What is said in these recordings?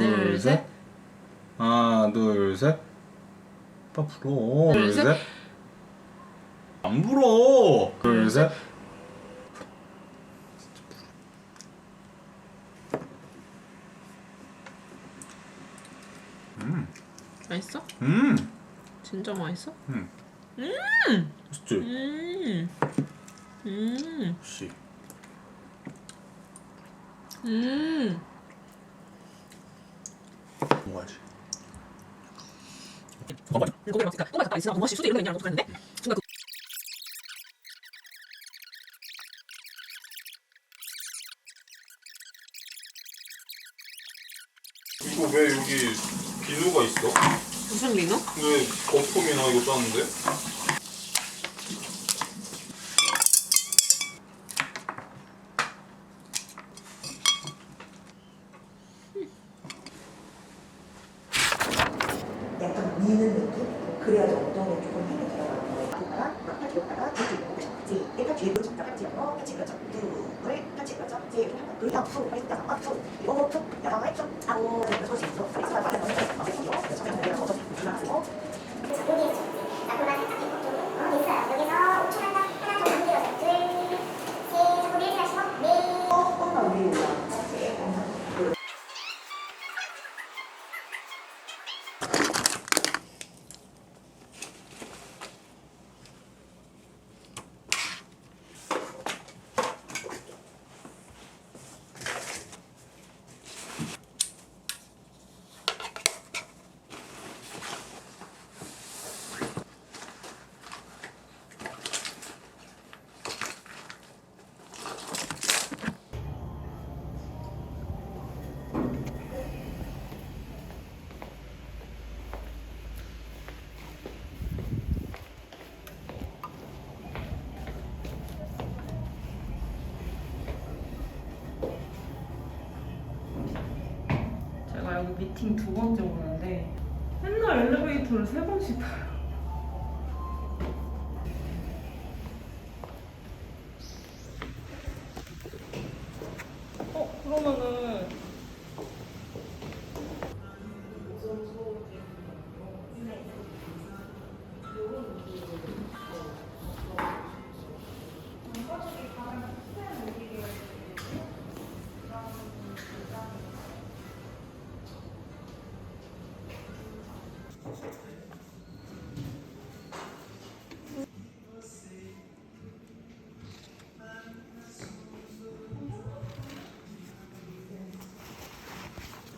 둘, 셋. 하나, 둘, 셋. 오빠 불어. 둘, 둘, 셋. 셋. 안 불어. 둘, 둘, 셋. 음, 맛있어? 음, 진짜 맛있어? 음. 음! 맛있지? 음! 음! 역시. 음! 수도 이런 거 있냐고 그랬는데 순간 그 이거 왜 여기 비누가 있어? 무슨 리노? 왜 거품이 나 이거 짰는데? 약간 미는 느낌? 그래야지 엉덩이에 조금 힘이 들어가는 거예요. 앞으로다가 앞팔 뒤로다가 뒤로 보고 잡지. 일단 뒤로 잡자. 같이 하고 같이 그려줘. 둘, 같이 그려줘. 제 이렇게 하면 둘, 다 후, 빨리 다 아, 후. 이거 후, 야가 말 좀. 하고 그래서 소식 있어. 빨리 살아 빨리 넣어. 앞에 손 넣어. 그래서 그냥 내려서 올라가고. 어, 엄마 위에 올라가지. 엄마. 그 제가 여기 미팅 두 번째 오는데 맨날 엘리베이터를 세 번씩 타요.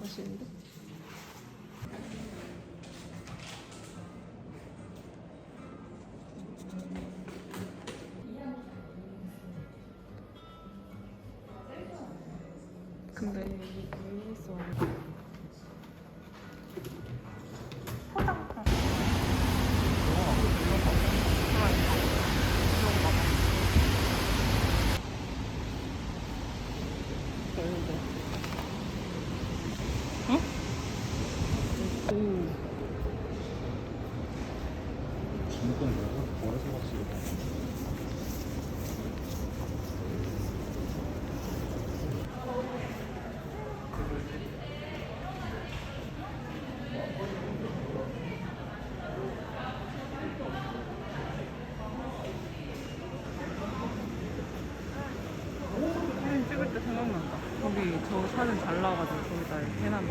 맛있는데? 근데 여기 왜 있어? 별로인데. 오. 진짜 뭐야? 뭐라서 왔어? 사진 찍을 때 생각난다. 거기 저 사진 잘 나와가지고 거기다 해놨네.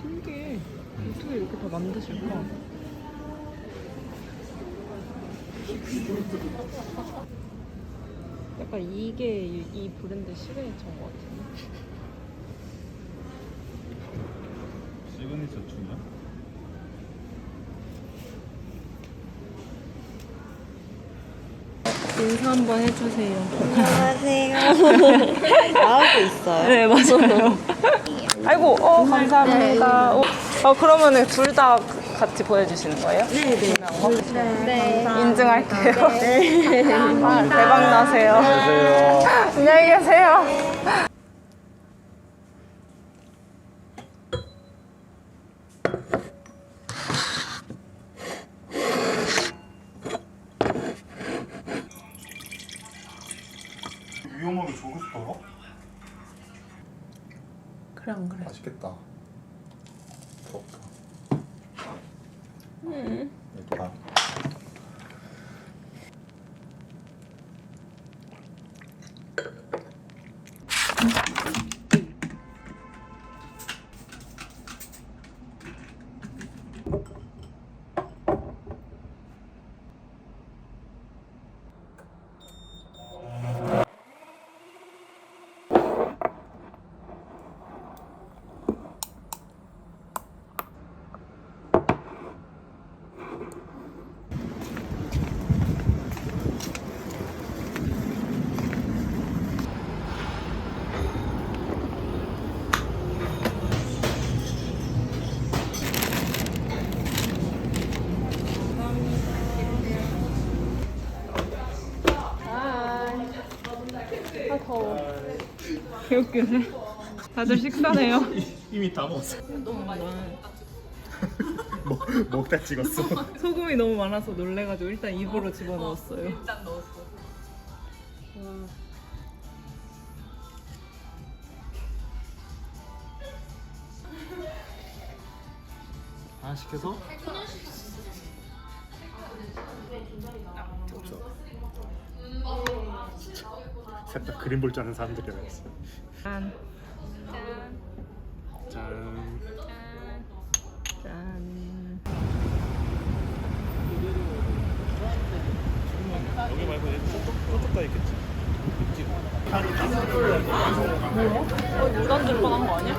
신기해. 어떻게 이렇게 다 만드실까? 약간 이게 이, 이 브랜드 시그니처인 것 같은데? 시그니처 춤이야? 인사 한번 해주세요. 안녕하세요. 나오고 있어요. 네 맞아요. 아이고 어 감사합니다. 어, 어 그러면은 둘 다 같이 보여주시는 거예요? 네 네. 네. 인증할게요. 아, 대박 나세요. 안녕히 계세요. 위험하게 개웃기네. 다들 식사네요. 이미 다 먹었어. 뭐, 먹다 찍었어. 소금이 너무 많아서 놀래가지고 일단 입으로 집어넣었어요. 일단 넣었어. 하나씩 해서? 셋다 그림 볼 줄 아는 사람들이라서. 짠. 짠. 짠. 여기 말고 저쪽 다 있겠지. 무단 들뻔한 거 아니야?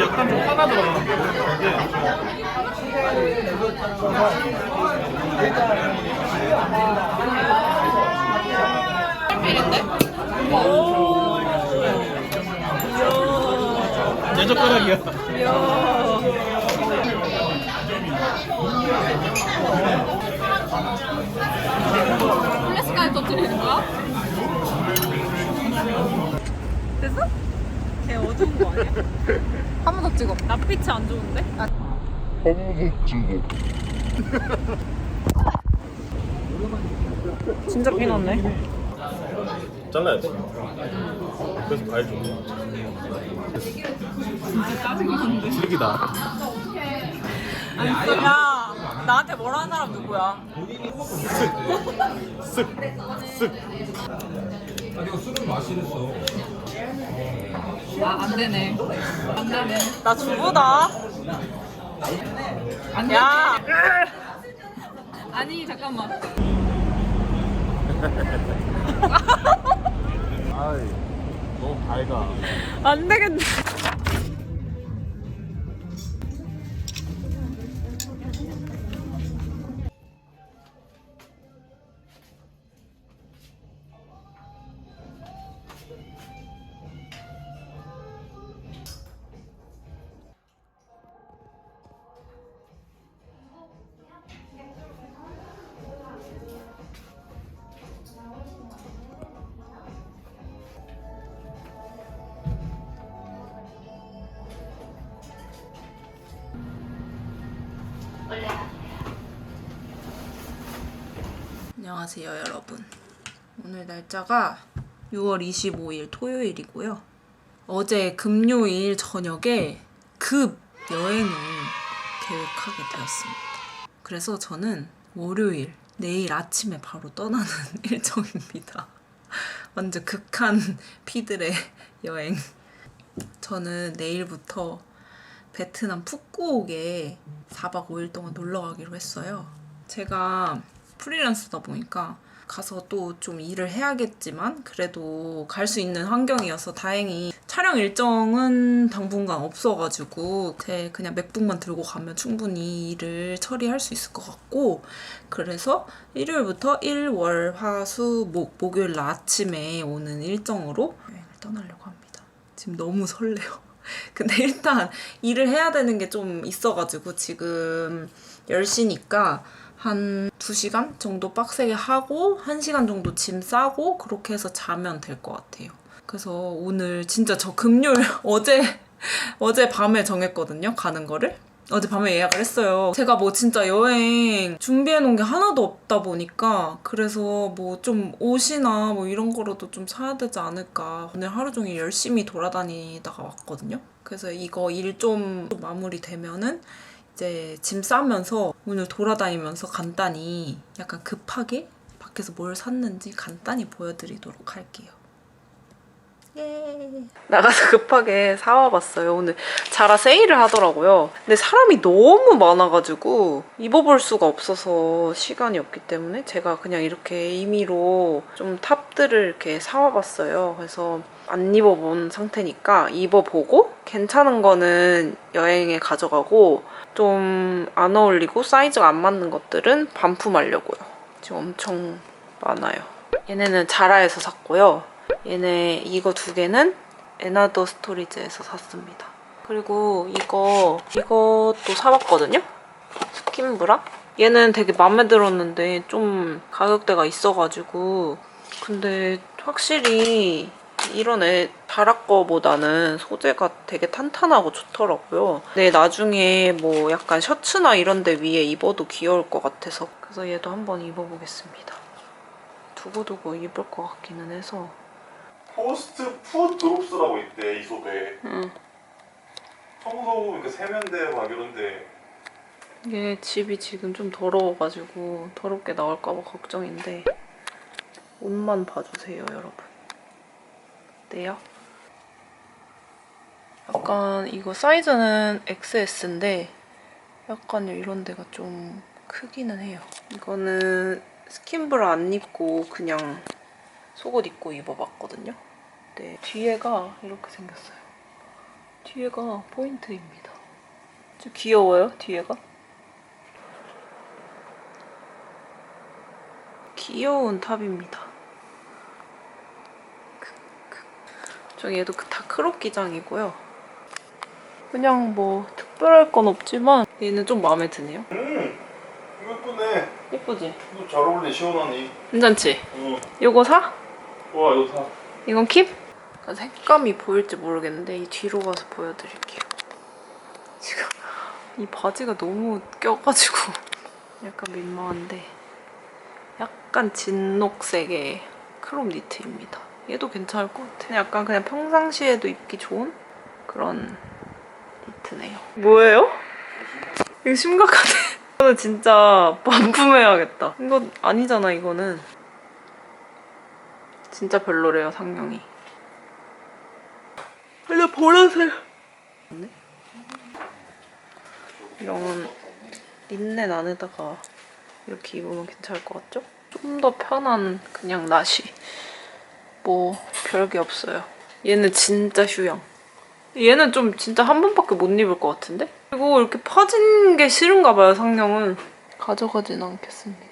약간 좀 들어. 내 젓가락이야. 플래시까지 터뜨리는 거야? 됐어? 거 아니야? 한 번 더 찍어. 낯빛이 안 좋은데? 진짜 피났네. 잘라야지. 그래서 봐야지. 짜증나는데. 슬기다. 야, 나한테 뭐라 하는 사람 누구야? 쓱, 쓱. 아, 안 되네. 안 되네. 나 주부다. 야, 아니, 잠깐만. 아이, 너무 밝아. 안 되겠네. 안녕하세요, 여러분. 오늘 날짜가 6월 25일 토요일이고요. 어제 금요일 저녁에 급 여행을 계획하게 되었습니다. 그래서 저는 월요일, 내일 아침에 바로 떠나는 일정입니다. 완전 극한 피들의 여행. 저는 내일부터 베트남 푸꾸옥에 4박 5일 동안 놀러 가기로 했어요. 제가 프리랜서다 보니까 가서 또 좀 일을 해야겠지만 그래도 갈 수 있는 환경이어서 다행히 촬영 일정은 당분간 없어가지고 제 그냥 맥북만 들고 가면 충분히 일을 처리할 수 있을 것 같고 그래서 일요일부터 일, 월, 화, 수, 목, 목요일 날 아침에 오는 일정으로 여행을 떠나려고 합니다. 지금 너무 설레요. 근데 일단 일을 해야 되는 게 좀 있어가지고 지금 10시니까 한 2시간 정도 빡세게 하고 1시간 정도 짐 싸고 그렇게 해서 자면 될 것 같아요. 그래서 오늘 진짜 저 금요일 어제 어제 밤에 정했거든요. 가는 거를. 어제 밤에 예약을 했어요. 제가 뭐 진짜 여행 준비해 놓은 게 하나도 없다 보니까 그래서 뭐 좀 옷이나 뭐 이런 거라도 좀 사야 되지 않을까. 오늘 하루 종일 열심히 돌아다니다가 왔거든요. 그래서 이거 일 좀 마무리 되면은 이제 짐 싸면서 오늘 돌아다니면서 간단히 약간 급하게 밖에서 뭘 샀는지 간단히 보여드리도록 할게요. 예. 나가서 급하게 사와봤어요. 오늘 자라 세일을 하더라고요. 근데 사람이 너무 많아가지고 입어볼 수가 없어서 시간이 없기 때문에 제가 그냥 이렇게 임의로 좀 탑들을 이렇게 사와봤어요. 그래서 안 입어본 상태니까 입어보고 괜찮은 거는 여행에 가져가고 좀 안 어울리고 사이즈가 안 맞는 것들은 반품하려고요. 지금 엄청 많아요. 얘네는 자라에서 샀고요. 얘네 이거 두 개는 에나더 스토리즈에서 샀습니다. 그리고 이거 이것도 사봤거든요. 스킨브라. 얘는 되게 마음에 들었는데 좀 가격대가 있어가지고 근데 확실히 이런 애 자라 거보다는 소재가 되게 탄탄하고 좋더라고요. 근데 나중에 뭐 약간 셔츠나 이런 데 위에 입어도 귀여울 것 같아서 그래서 얘도 한번 입어보겠습니다. 두고두고 입을 것 같기는 해서 포스트 푸드 드롭스라고 있대 이솝에 응. 청소 이렇게 세면대 막 이런데. 이게 집이 지금 좀 더러워가지고 더럽게 나올까봐 걱정인데 옷만 봐주세요 여러분. 어때요? 약간 이거 사이즈는 XS인데 약간 이런 데가 좀 크기는 해요. 이거는 스킨브라 안 입고 그냥 속옷 입고 입어봤거든요 네, 뒤에가 이렇게 생겼어요 뒤에가 포인트입니다 좀 귀여워요 뒤에가 귀여운 탑입니다. 저 얘도 그다 크롭 기장이고요. 그냥 뭐 특별할 건 없지만 얘는 좀 마음에 드네요. 음 이거 예쁘네 예쁘지? 이거 잘 어울리네 시원하니 괜찮지? 응. 요거 사? 와 이거 사 이건 킵? 색감이 보일지 모르겠는데 이 뒤로 가서 보여드릴게요. 지금 이 바지가 너무 껴가지고 약간 민망한데 약간 진녹색의 크롭 니트입니다. 얘도 괜찮을 것 같아. 약간 그냥 평상시에도 입기 좋은 그런 니트네요. 뭐예요? 이거 심각하네. 이거는 진짜 반품해야겠다. 이거 아니잖아 이거는. 진짜 별로래요 상영이. 근데 보라색. 이런 린넨 안에다가 이렇게 입으면 괜찮을 것 같죠? 좀 더 편한 그냥 나시. 뭐 별게 없어요. 얘는 진짜 휴양. 얘는 좀 진짜 한 번밖에 못 입을 것 같은데? 그리고 이렇게 퍼진 게 싫은가 봐요, 상영은. 가져가진 않겠습니다.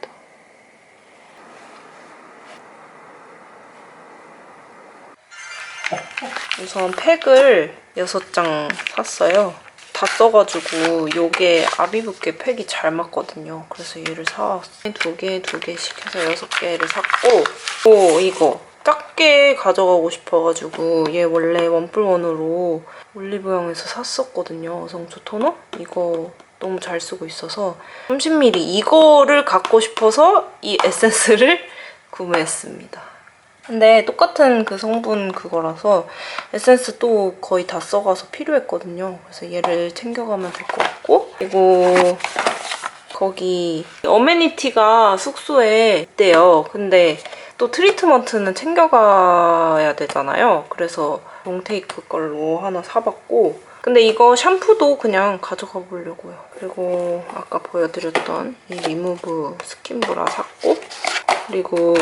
우선 팩을 6장 샀어요. 다 써가지고 요게 아비브게 팩이 잘 맞거든요. 그래서 얘를 사왔어요. 두 개, 두 개씩 해서 여섯 개를 샀고 오 이거 작게 가져가고 싶어가지고 얘 원래 원뿔원으로 올리브영에서 샀었거든요. 성초 토너? 이거 너무 잘 쓰고 있어서 30ml 이거를 갖고 싶어서 이 에센스를 구매했습니다. 근데 똑같은 그 성분 그거라서 에센스 또 거의 다 써가서 필요했거든요. 그래서 얘를 챙겨가면 될 것 같고 그리고 거기 어메니티가 숙소에 있대요. 근데 또 트리트먼트는 챙겨가야 되잖아요. 그래서 롱테이크 걸로 하나 사봤고 근데 이거 샴푸도 그냥 가져가 보려고요. 그리고 아까 보여드렸던 이 리무브 스킨브라 샀고 그리고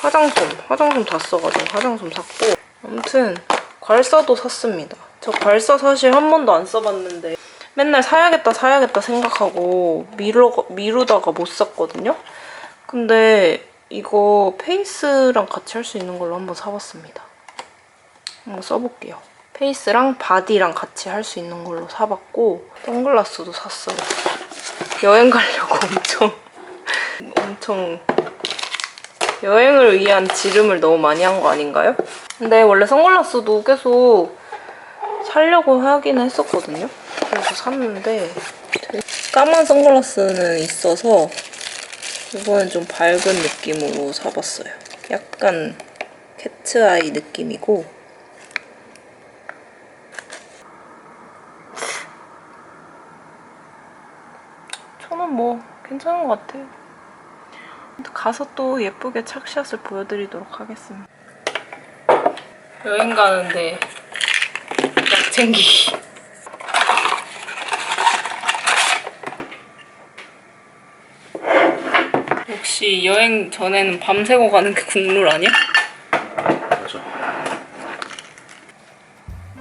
화장솜, 화장솜 다 써가지고 화장솜 샀고 아무튼 괄사도 샀습니다. 저 괄사 사실 한 번도 안 써봤는데 맨날 사야겠다 사야겠다 생각하고 미루, 미루다가 못 샀거든요. 근데 이거 페이스랑 같이 할 수 있는 걸로 한번 사봤습니다. 한번 써볼게요. 페이스랑 바디랑 같이 할 수 있는 걸로 사봤고 선글라스도 샀어요. 여행 가려고 엄청 엄청 여행을 위한 지름을 너무 많이 한 거 아닌가요? 근데 원래 선글라스도 계속 살려고 하긴 했었거든요. 그래서 샀는데 까만 선글라스는 있어서 이번엔 좀 밝은 느낌으로 사봤어요. 약간 캣츠아이 느낌이고 저는 뭐 괜찮은 것 같아요. 가서 또 예쁘게 착샷을 보여드리도록 하겠습니다. 여행 가는데 약 챙기기. 혹시 여행 전에는 밤새고 가는 게 국룰 아니야? 맞아.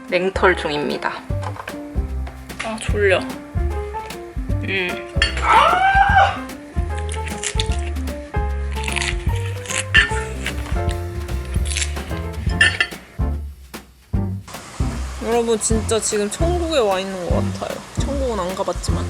냉털 중입니다. 아 졸려. 음. 여러분 진짜 지금 천국에 와 있는 것 같아요. 천국은 안 가봤지만.